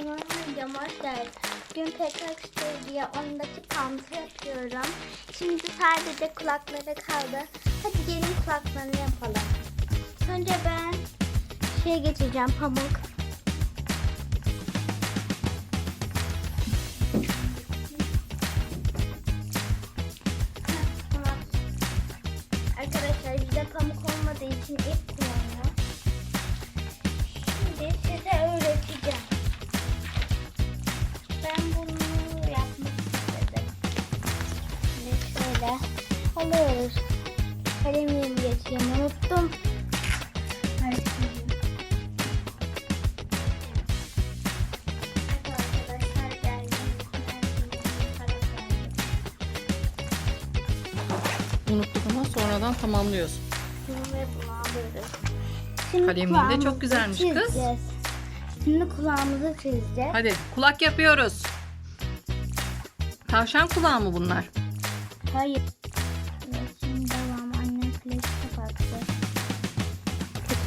Videoma hoş geldin. Bugün tekrar diye ondaki pantı yapıyorum. Şimdi sadece kulakları kaldı. Hadi gelin kulaklarını yapalım. Önce ben şey geçeceğim pamuk. Alıyoruz. Kalemimi geçeyim unuttum. Evet arkadaşlar geldim. Unuttuk ama sonradan tamamlıyoruz. Bunu ve bunu alıyoruz. Şimdi Kalemin de çok güzelmiş kız. Şimdi kulağımızı çizeceğiz. Hadi kulak yapıyoruz. Tavşan kulağı mı bunlar? Hayır.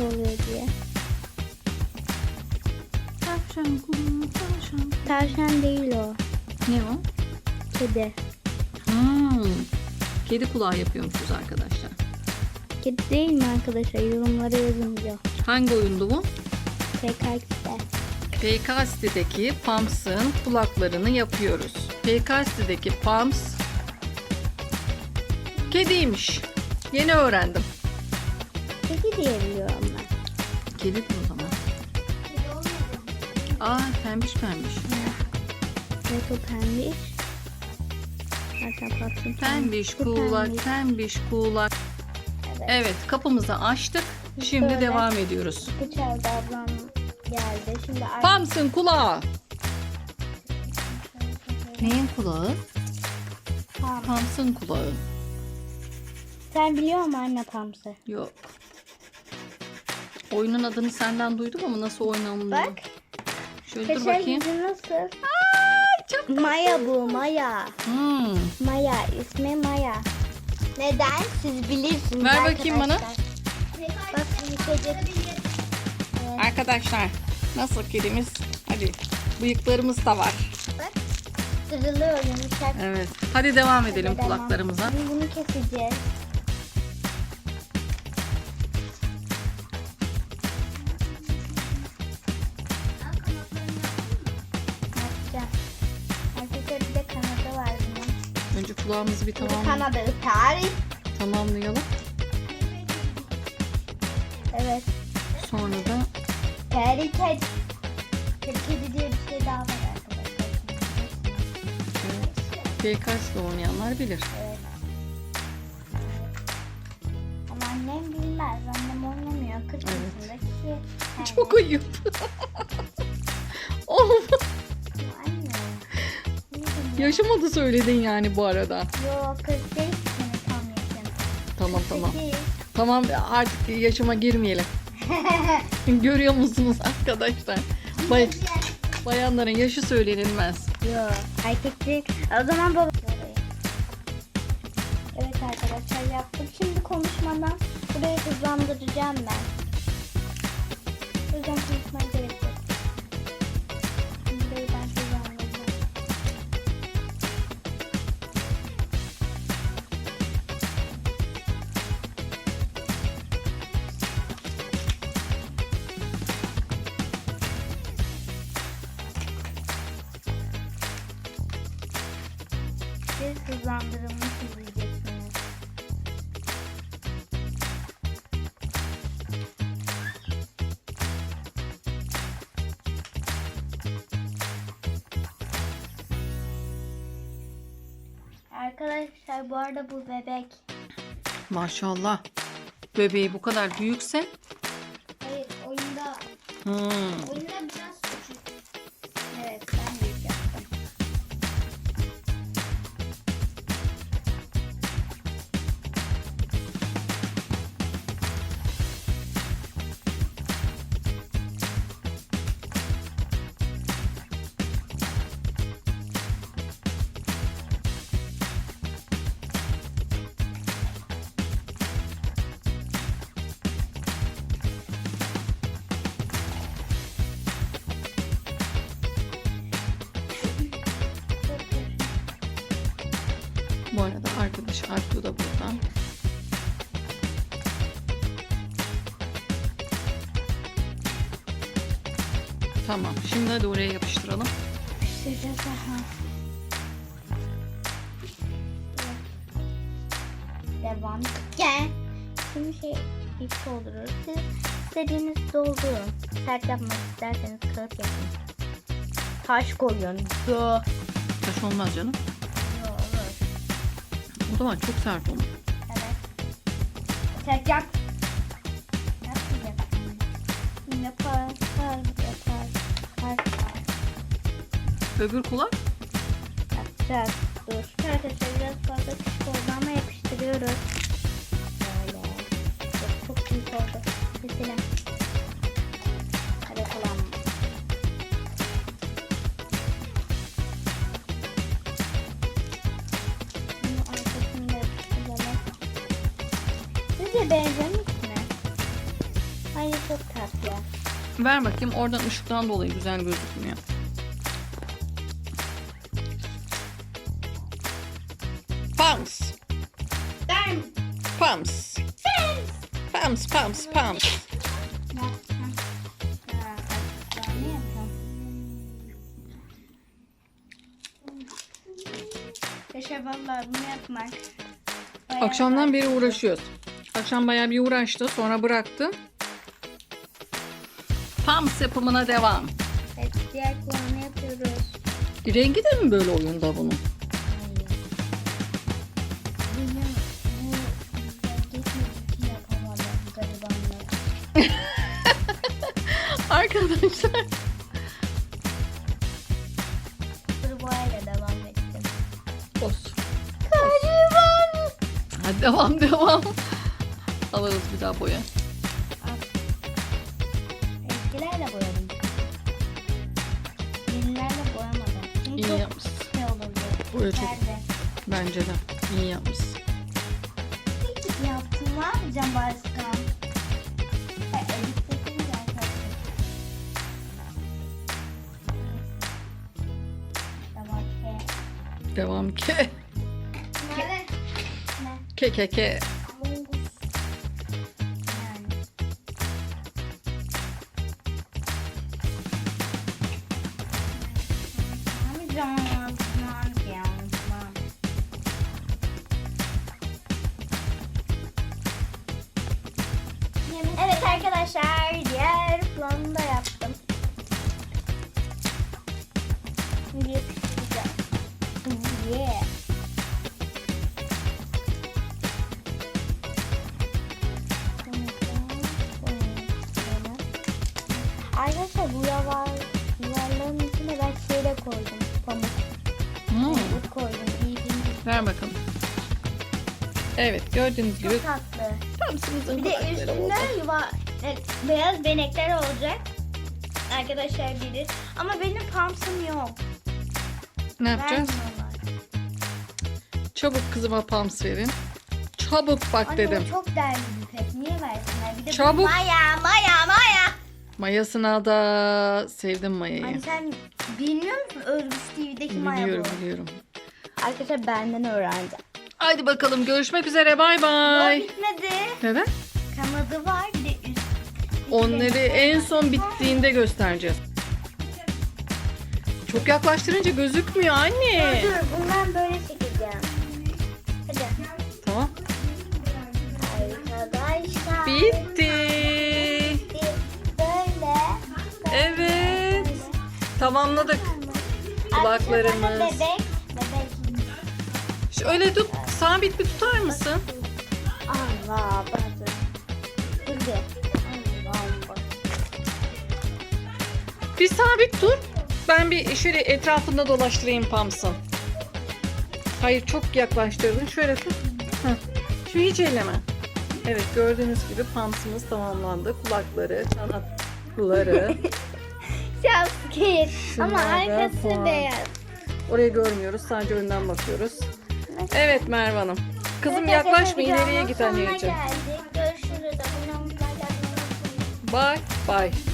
Kötü oluyor diye. Tavşan kulağı, tavşan. Tavşan değil o. Ne o? Kedi. Hmm. Kedi kulağı yapıyormuşuz arkadaşlar. Kedi değil mi arkadaşlar? Yorumlara yazın diyor. Hangi oyundu bu? PKX'de. PK sitedeki Pams'ın kulaklarını yapıyoruz. PK sitedeki Pams kediymiş. Yeni öğrendim. Kedi diye biliyorum ben. Kedi mi o zaman? Aa pembiş pembiş. Evet o pembiş. Zaten patron. Pembiş Bu kulak, pembiş. kulak. Evet. Evet kapımızı açtık. Şimdi Böyle. devam ediyoruz. Dışarıda ablam geldi. Şimdi Pams'ın kulağı. Neyin kulağı? Pam. Pams'ın kulağı. Sen biliyor musun anne Pams'ı? Yok. Oyunun adını senden duydum ama nasıl oynanılıyor? Bak. Şöyle dur bakayım. yüzü nasıl? Çok Maya bu Maya. Hmm. Maya ismi Maya. Neden? Siz bilirsiniz Ver bakayım bana. arkadaşlar. Bak. Arkadaşlar nasıl kedimiz? Hadi bıyıklarımız da var. Bak. Kırılıyor yumuşak. Evet. Hadi devam edelim Devam. kulaklarımıza. Şimdi bunu keseceğiz. Önce kulağımızı bir tamam, kanadı tarih. tamamlayalım. Evet. Sonra da Tarih kedi. Kedi diye bir şey daha var arkadaşlar. evet, PKS'de oynayanlar bilir. Evet. Ama annem bilmez. Annem oynamıyor. 40 Evet. yaşındaki. Yani. Çok ayıp. Da söyledin yani bu arada. Yok 40 değil ki senin tam yaşın. Tamam tamam. 48. Tamam artık yaşıma girmeyelim. Görüyor musunuz arkadaşlar? Bay, bayanların yaşı söylenilmez. Yok erkeklik. O zaman baba. Evet arkadaşlar yaptım. Şimdi konuşmadan burayı hızlandıracağım ben. O yüzden Siz hızlandırılmış izleyeceksiniz. Arkadaşlar bu arada bu bebek. Maşallah. Bebeği bu kadar büyükse. Hayır oyunda Hmm. oyunda biraz Bu arada arkadaş Artu da burada. Tamam. Şimdi hadi oraya yapıştıralım. Sıcak aha. Devam. Gel. Şimdi şey ip doldururuz. Siz istediğiniz doldurun. Sert yapmak isterseniz kağıt yapın. Taş koyun. Yo. Taş olmaz canım. O zaman çok sert olur. Evet. Sert yap. Yapmayacak. Yapar. Yapar. Yapar. Yapar. Öbür kulak Yapacağız. Dur. Arkadaşlar biraz fazla küçük oldu ama yapıştırıyoruz. Böyle. Çok, çok büyük oldu. Keselim. Benzemiş mi? Hayır çok tatlı. ver bakayım. Oradan ışıktan dolayı güzel gözükmüyor. Pams. Ben. Pams. Pams, pams, pams. Yaşa vallahi bunu yapmak. Akşamdan beri uğraşıyoruz. Akşam bayağı bir uğraştı. Sonra bıraktı. Pams yapımına devam. Evet, diğer kulağını yapıyoruz. Rengi de mi böyle oyunda bunun? Arkadaşlar. Kuru boyayla devam ettim. Olsun. Hadi devam devam. Alırız bir daha boya. Eskilerle boyadım. Yenilerle boyamadım. Çünkü İyi çok yapmışsın. şey olurdu. Boya çok Nerede? bence de. İyi yapmışsın. Peki yaptım ne yapacağım başka? Ha, editledim zaten. Tamam ki. Devam ke. Nerede? Ne? Ke ke ke. Evet arkadaşlar diğer planı da yaptım. Yapıştıracağım. Yeah. Arkadaşlar bu yavar, yuvarların içine ben şeyle koydum. Pamuk. Hmm. Pamuk koydum. İyi Ver bakalım. Evet gördüğünüz gibi Çok tatlı. Pamsımızın Bir de üstünden yuva, evet, beyaz benekler olacak. Arkadaşlar bilir. Ama benim pamsım yok. Ne yapacağız? Vermiyorlar. Çabuk kızıma pams verin. Çabuk bak Anne dedim. çok değerli bir pet. Niye versinler? Bir de bu Çabuk. Maya, Maya, Maya. Mayasına da sevdim Maya'yı. Anne sen bilmiyor musun Örgüs TV'deki Maya Biliyorum bu? biliyorum. Arkadaşlar benden öğrendi. Haydi bakalım görüşmek üzere bay bay. bitmedi. Neden? Kanadı var bir de üst. Onları en son bittiğinde göstereceğiz. Çok yaklaştırınca gözükmüyor anne. Dur bundan böyle çekeceğim. Hadi. Tamam. Arkadaşlar. Bitti. Böyle. Evet. Tamamladık. Kulaklarımız. Bebek. Bebek. Şöyle tut. Sabit bir tutar mısın? Allah bazı. Dur bir. Allah bak. Bir sabit dur. Ben bir şöyle etrafında dolaştırayım Pams'ın. Hayır çok yaklaştırdın. Şöyle tut. Heh. Şu hiç elleme. Evet gördüğünüz gibi Pams'ımız tamamlandı. Kulakları, çanakları. Jumpscare. Ama Şunlar da arkası puan. beyaz. Orayı görmüyoruz. Sadece önden bakıyoruz. Evet Merve Hanım. Kızım yaklaşma ileriye git anneciğim. Görüşürüz. Abone olmayı, like atmayı unutmayın. Bye bye.